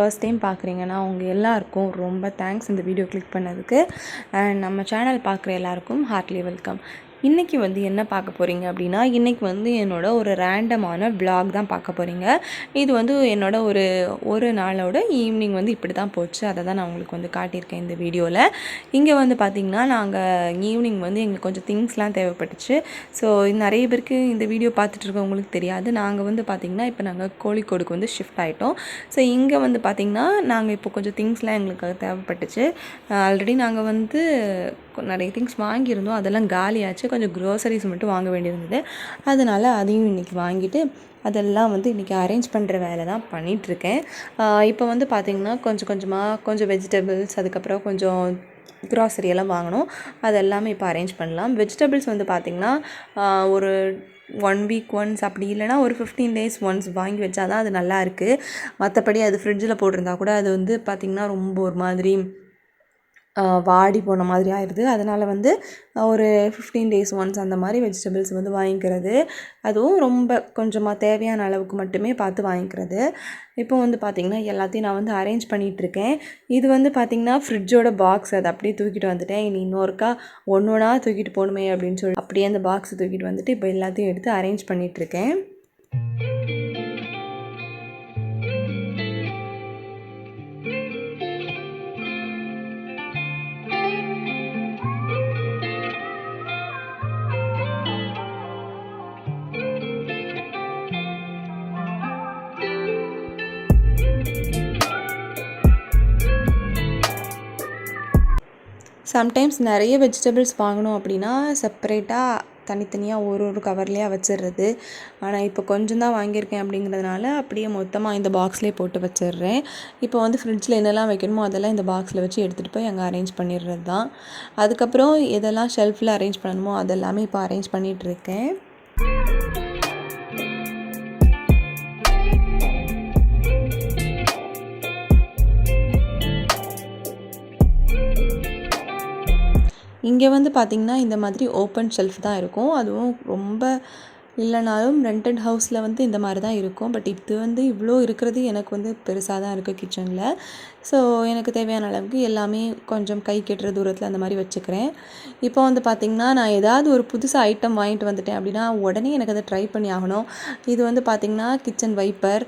First time பார்க்குறீங்கன்னா அவங்க எல்லாருக்கும் ரொம்ப தேங்க்ஸ் இந்த வீடியோ கிளிக் பண்ணதுக்கு. அண்ட் நம்ம சேனல் பார்க்குற எல்லாருக்கும் ஹார்ட்லி வெல்கம் இன்றைக்கி வந்து என்ன பார்க்க போகிறீங்க அப்படின்னா இன்றைக்கி வந்து என்னோட ஒரு ரேண்டமான vlog தான் பார்க்க போகிறீங்க இது வந்து என்னோட ஒரு ஒரு நாளோட ஈவினிங் வந்து இப்படி தான் போச்சு. அதை தான் நான் உங்களுக்கு வந்து காட்டியிருக்கேன் இந்த வீடியோவில் இங்கே வந்து பார்த்திங்கன்னா நாங்கள் ஈவினிங் வந்து எங்களுக்கு கொஞ்சம் திங்ஸ்லாம் தேவைப்பட்டுச்சு. ஸோ நிறைய பேருக்கு இந்த வீடியோ பார்த்துட்டு இருக்கவங்களுக்கு தெரியாது. நாங்கள் வந்து பார்த்திங்கன்னா இப்போ நாங்கள் கோழிக்கோடுக்கு வந்து ஷிஃப்ட் ஆகிட்டோம் ஸோ இங்கே வந்து பார்த்திங்கன்னா நாங்கள் இப்போ கொஞ்சம் திங்ஸ்லாம் எங்களுக்கு தேவைப்பட்டுச்சு. ஆல்ரெடி நாங்கள் வந்து நிறைய திங்ஸ் வாங்கியிருந்தோம். அதெல்லாம் காலியாச்சு. கொஞ்சம் க்ரோசரிஸ் மட்டும் வாங்க வேண்டியிருந்தது. அதனால் அதையும் இன்றைக்கி வாங்கிட்டு அதெல்லாம் வந்து இன்றைக்கி அரேஞ்ச் பண்ணுற வேலை தான் பண்ணிகிட்ருக்கேன் இப்போ வந்து பார்த்திங்கன்னா கொஞ்சம் கொஞ்சமாக கொஞ்சம் வெஜிடபிள்ஸ் அதுக்கப்புறம் கொஞ்சம் க்ராசரி எல்லாம் வாங்கணும். அது எல்லாமே இப்போ அரேஞ்ச் பண்ணலாம். வெஜிடபிள்ஸ் வந்து பார்த்திங்கன்னா ஒரு ஒன் வீக் ஒன்ஸ் அப்படி இல்லைனா ஒரு ஃபிஃப்டீன் டேஸ் ஒன்ஸ் வாங்கி வச்சா தான் அது நல்லா இருக்குது மற்றபடி அது ஃப்ரிட்ஜில் போட்டிருந்தா கூட அது வந்து பார்த்திங்கன்னா ரொம்ப ஒரு மாதிரி வாடி போன மாதிரி ஆயிடுது அதனால் வந்து ஒரு ஃபிஃப்டீன் டேஸ் ஒன்ஸ் அந்த மாதிரி வெஜிடபிள்ஸ் வந்து வாங்கிக்கிறது. அதுவும் ரொம்ப கொஞ்சமாக தேவையான அளவுக்கு மட்டுமே பார்த்து வாங்கிக்கிறது. இப்போ வந்து பார்த்திங்கன்னா எல்லாத்தையும் நான் வந்து அரேஞ்ச் பண்ணிகிட்ருக்கேன் இது வந்து பார்த்திங்கன்னா ஃப்ரிட்ஜோட பாக்ஸ் அதை அப்படியே தூக்கிட்டு வந்துட்டேன். இனி இன்னொருக்கா ஒன்று ஒன்றா தூக்கிட்டு போகணுமே அப்படின்னு சொல்லி அப்படியே அந்த பாக்ஸை தூக்கிட்டு வந்துட்டு இப்போ எல்லாத்தையும் எடுத்து அரேஞ்ச் பண்ணிகிட்ருக்கேன் சம்டைம்ஸ் நிறைய வெஜிடபிள்ஸ் வாங்கணும் அப்படின்னா செப்பரேட்டாக தனித்தனியாக ஒரு ஒரு கவர்லேயே வச்சிடுறது ஆனால் இப்போ கொஞ்சம் தான் வாங்கியிருக்கேன் அப்படிங்கிறதுனால அப்படியே மொத்தமாக இந்த பாக்ஸ்லேயே போட்டு வச்சிடுறேன் இப்போ வந்து ஃப்ரிட்ஜில் என்னெல்லாம் வைக்கணுமோ அதெல்லாம் இந்த பாக்ஸில் வச்சு எடுத்துகிட்டு போய் அங்கே அரேஞ்ச் பண்ணிடுறது தான். அதுக்கப்புறம் எதெல்லாம் ஷெல்ஃபில் அரேஞ்ச் பண்ணணுமோ அதெல்லாமே இப்போ அரேஞ்ச் பண்ணிகிட்ருக்கேன் இங்கே வந்து பார்த்திங்கன்னா இந்த மாதிரி ஓப்பன் ஷெல்ஃப் தான் இருக்கும். அதுவும் ரொம்ப இல்லைனாலும் ரெண்டட் ஹவுஸில் வந்து இந்த மாதிரி தான் இருக்கும். பட் இது வந்து இவ்வளோ இருக்கிறது எனக்கு வந்து பெருசாக தான் இருக்குது கிச்சனில் ஸோ எனக்கு தேவையான அளவுக்கு எல்லாமே கொஞ்சம் கை கெட்டுற தூரத்தில் அந்த மாதிரி வச்சுக்கிறேன். இப்போ வந்து பார்த்திங்கன்னா நான் ஏதாவது ஒரு புதுசாக ஐட்டம் வாங்கிட்டு வந்துட்டேன் அப்படின்னா உடனே எனக்கு அதை ட்ரை பண்ணி ஆகணும். இது வந்து பார்த்திங்கன்னா கிச்சன் வைப்பர்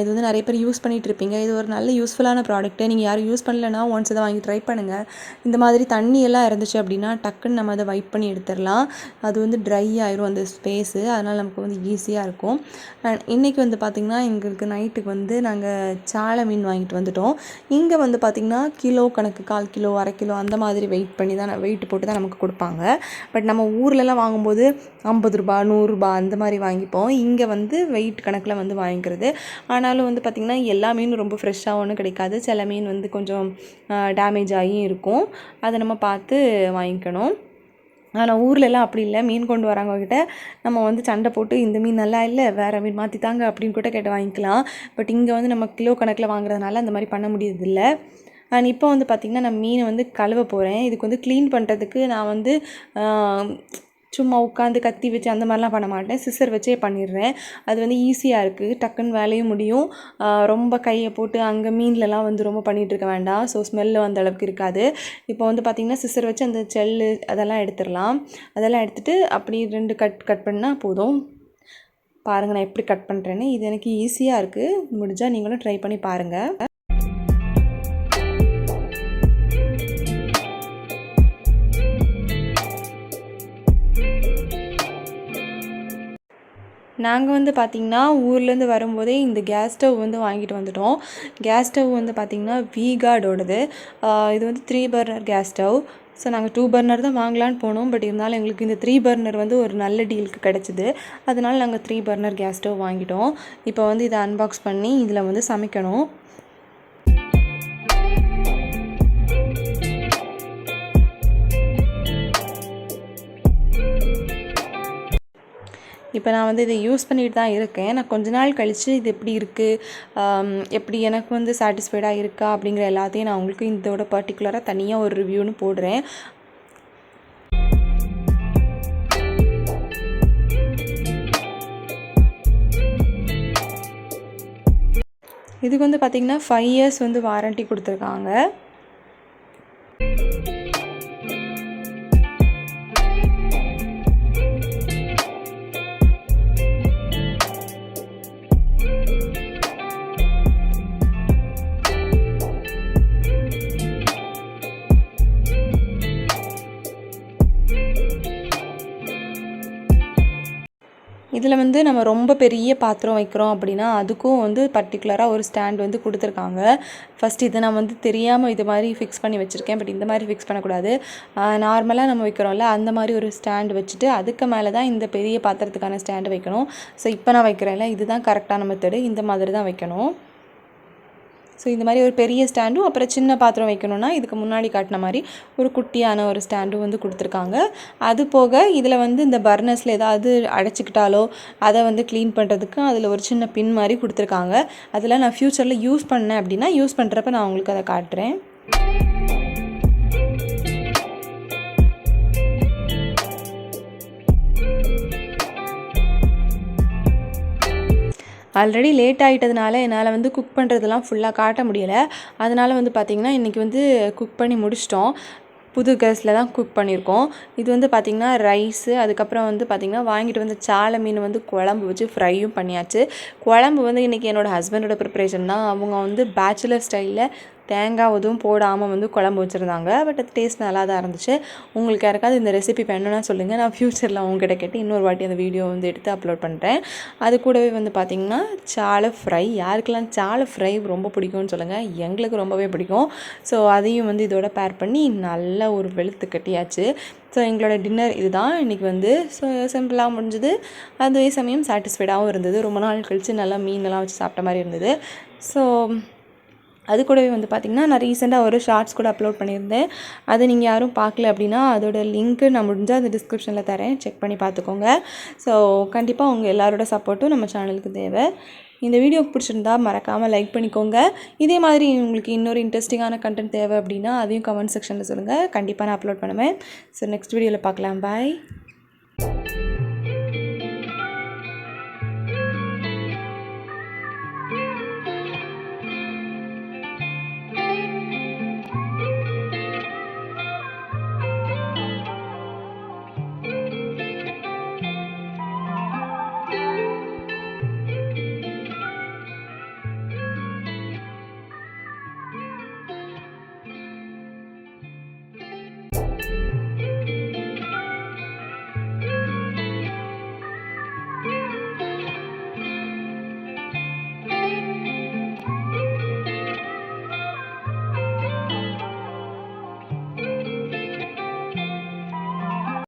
இது வந்து நிறைய பேர் யூஸ் பண்ணிட்டு இருப்பீங்க இது ஒரு நல்ல யூஸ்ஃபுல்லான ப்ராடக்ட்டு நீங்கள் யாரும் யூஸ் பண்ணலன்னா ஒன்ஸ் இதை வாங்கி ட்ரை பண்ணுங்கள் இந்த மாதிரி தண்ணி எல்லாம் இருந்துச்சு அப்படின்னா டக்குன்னு நம்ம அதை வைப் பண்ணி எடுத்துடலாம். அது வந்து ட்ரை ஆயிரும் அந்த ஸ்பேஸு அதனால் நமக்கு வந்து ஈஸியாக இருக்கும். இன்றைக்கி வந்து பார்த்திங்கன்னா எங்களுக்கு நைட்டுக்கு வந்து நாங்கள் சாலை மீன் வாங்கிட்டு வந்துட்டோம். இங்கே வந்து பார்த்திங்கன்னா கிலோ கணக்கு கால் கிலோ அரை கிலோ அந்த மாதிரி வெயிட் பண்ணி தான் வெயிட் போட்டு தான் நமக்கு கொடுப்பாங்க. பட் நம்ம ஊர்லலாம் வாங்கும்போது ஐம்பது ரூபா நூறுரூபா அந்த மாதிரி வாங்கிப்போம். இங்கே வந்து வெயிட் கணக்கில் வந்து வாங்கிக்கிறது. ஆனாலும் வந்து பார்த்திங்கன்னா எல்லா மீனும் ரொம்ப ஃப்ரெஷ்ஷாக ஒன்றும் கிடைக்காது. சில மீன் வந்து கொஞ்சம் டேமேஜ் ஆகியும் இருக்கும். அதை நம்ம பார்த்து வாங்கிக்கணும். ஆனால் ஊர்லலாம் அப்படி இல்லை. மீன் கொண்டு வரவங்க கிட்ட நம்ம வந்து சண்டை போட்டு இந்த மீன் நல்லா இல்லை வேறு மீன் மாற்றி தாங்க அப்படின்னு கூட கேட்டு வாங்கிக்கலாம். பட் இங்கே வந்து நம்ம கிலோ கணக்கில் வாங்குறதுனால அந்த மாதிரி பண்ண முடியறதில்லை. அண்ட் இப்போ வந்து பார்த்திங்கன்னா நான் மீனை வந்து கழுவ போகிறேன் இதுக்கு வந்து க்ளீன் பண்ணுறதுக்கு நான் வந்து சும்மா உட்காந்து கத்தி வச்சு அந்த மாதிரிலாம் பண்ண மாட்டேன். சிசர் வச்சே பண்ணிடுறேன். அது வந்து ஈஸியாக இருக்குது டக்குன்னு வேலையும் முடியும். ரொம்ப கையை போட்டு அங்கே மீன்லலாம் வந்து ரொம்ப பண்ணிகிட்ருக்க வேண்டாம். ஸோ ஸ்மெல்லு அந்த அளவுக்கு இருக்காது. இப்போ வந்து பார்த்திங்கன்னா சிசர் வச்சு அந்த செல்லு அதெல்லாம் எடுத்துடலாம். அதெல்லாம் எடுத்துகிட்டு அப்படி ரெண்டு கட் கட் பண்ணால் போதும். பாருங்கள் நான் எப்படி கட் பண்ணுறேன்னு இது எனக்கு ஈஸியாக இருக்குது முடிஞ்சால் நீங்களும் ட்ரை பண்ணி பாருங்கள் நாங்கள் வந்து பார்த்திங்கன்னா ஊர்லேருந்து வரும்போதே இந்த கேஸ் ஸ்டவ் வந்து வாங்கிட்டு வந்துட்டோம். கேஸ் ஸ்டவ் வந்து பார்த்திங்கன்னா வீகார்டோடது இது வந்து three burner gas stove so நாங்கள் டூ பர்னர் தான் வாங்கலான்னு போனோம். பட் இருந்தாலும் எங்களுக்கு இந்த த்ரீ பர்னர் வந்து ஒரு நல்ல டீலுக்கு கிடச்சிது. அதனால் நாங்கள் த்ரீ பர்னர் கேஸ் ஸ்டவ் வாங்கிட்டோம். இப்போ வந்து இதை அன்பாக்ஸ் பண்ணி இதில் வந்து சமைக்கணும். இப்போ நான் வந்து இதை யூஸ் பண்ணிட்டு தான் இருக்கேன். நான் கொஞ்ச நாள் கழித்து இது எப்படி இருக்குது எப்படி எனக்கு வந்து சாட்டிஸ்ஃபைடாக இருக்கா அப்படிங்கிற எல்லாத்தையும் நான் உங்களுக்கு இதோட பர்டிகுலராக தனியாக ஒரு ரிவ்யூன்னு போடுறேன். இதுக்கு வந்து பார்த்திங்கன்னா ஃபைவ் இயர்ஸ் வந்து வாரண்ட்டி கொடுத்துருக்காங்க. இதில் வந்து நம்ம ரொம்ப பெரிய பாத்திரம் வைக்கிறோம் அப்படின்னா அதுக்கும் வந்து பர்டிகுலராக ஒரு ஸ்டாண்ட் வந்து கொடுத்துருக்காங்க. ஃபஸ்ட் இதை நான் வந்து தெரியாமல் இது மாதிரி ஃபிக்ஸ் பண்ணி வச்சுருக்கேன். பட் இந்த மாதிரி ஃபிக்ஸ் பண்ணக்கூடாது. நார்மலாக நம்ம வைக்கிறோம்ல அந்த மாதிரி ஒரு ஸ்டாண்ட் வச்சுட்டு அதுக்கு மேலே தான் இந்த பெரிய பாத்திரத்துக்கான ஸ்டாண்டு வைக்கணும். ஸோ இப்போ நான் வைக்கிறேன்ல இதுதான் கரெக்டான மெத்தடு இந்த மாதிரி தான் வைக்கணும். ஸோ இந்த மாதிரி ஒரு பெரிய ஸ்டாண்டும் அப்புறம் சின்ன பாத்திரம் வைக்கணும்னா இதுக்கு முன்னாடி காட்டின மாதிரி ஒரு குட்டியான ஒரு ஸ்டாண்டும் வந்து கொடுத்துருக்காங்க. அது போக இதில் வந்து இந்த பர்னஸில் ஏதாவது அடைச்சிக்கிட்டாலோ அதை வந்து க்ளீன் பண்ணுறதுக்கு அதில் ஒரு சின்ன பின் மாதிரி கொடுத்துருக்காங்க. அதில் நான் ஃப்யூச்சரில் யூஸ் பண்ணேன் அப்படின்னா யூஸ் பண்ணுறப்ப நான் உங்களுக்கு அதை காட்டுறேன். ஆல்ரெடி லேட் ஆகிட்டதுனால என்னால் வந்து குக் பண்ணுறதெல்லாம் ஃபுல்லாக காட்ட முடியலை. அதனால் வந்து பார்த்திங்கன்னா இன்றைக்கி வந்து குக் பண்ணி முடிச்சிட்டோம். புது கேஸில் தான் குக் பண்ணியிருக்கோம் இது வந்து பார்த்திங்கன்னா ரைஸு அதுக்கப்புறம் வந்து பார்த்திங்கன்னா வாங்கிட்டு வந்து சாலை மீன் வந்து குழம்பு வச்சு ஃப்ரையும் பண்ணியாச்சு. குழம்பு வந்து இன்றைக்கி என்னோடய ஹஸ்பண்டோட ப்ரிப்ரேஷன் தான். அவங்க வந்து பேச்சுலர் ஸ்டைலில் தேங்காய் எதுவும் போடாமல் வந்து குழம்பு வச்சுருந்தாங்க. பட் அது டேஸ்ட் நல்லா தான் இருந்துச்சு. உங்களுக்கு யாருக்காவது இந்த ரெசிபி வேணும்னா சொல்லுங்கள் நான் ஃப்யூச்சரில் அவங்ககிட்ட கேட்டு இன்னொரு வாட்டி அந்த வீடியோ வந்து எடுத்து அப்லோட் பண்ணுறேன் அது கூடவே வந்து பார்த்திங்கன்னா சாலை ஃப்ரை யாருக்கெல்லாம் சாலை ஃப்ரை ரொம்ப பிடிக்கும்னு சொல்லுங்கள் எங்களுக்கு ரொம்பவே பிடிக்கும். ஸோ அதையும் வந்து இதோட பேர் பண்ணி நல்லா ஒரு வெளுத்து கட்டியாச்சு. ஸோ எங்களோட டின்னர் இதுதான். இன்றைக்கி வந்து ஸோ சிம்பிளாக முடிஞ்சது. அதே சமயம் சாட்டிஸ்ஃபைடாகவும் இருந்தது. ரொம்ப நாள் கழித்து நல்லா மீனெல்லாம் வச்சு சாப்பிட்ட மாதிரி இருந்தது. ஸோ அது கூடவே வந்து பார்த்திங்கன்னா நான் ரீசெண்டாக ஒரு ஷார்ட்ஸ் கூட அப்லோட் பண்ணியிருந்தேன். அதை நீங்கள் யாரும் பார்க்கல அப்படின்னா அதோட லிங்க்கு நான் முடிஞ்சால் அந்த டிஸ்கிரிப்ஷனில் தரேன். செக் பண்ணி பார்த்துக்கோங்க ஸோ கண்டிப்பாக உங்கள் எல்லாரோட சப்போர்ட்டும் நம்ம சேனலுக்கு தேவை. இந்த வீடியோ பிடிச்சிருந்தா மறக்காமல் லைக் பண்ணிக்கோங்க. இதே மாதிரி உங்களுக்கு இன்னொரு இன்ட்ரெஸ்டிங்கான கண்டென்ட் தேவை அப்படின்னா அதையும் கமெண்ட் செக்ஷனில் சொல்லுங்கள் கண்டிப்பாக நான் அப்லோட் பண்ணுவேன். ஸோ நெக்ஸ்ட் வீடியோவில் பார்க்கலாம் பாய்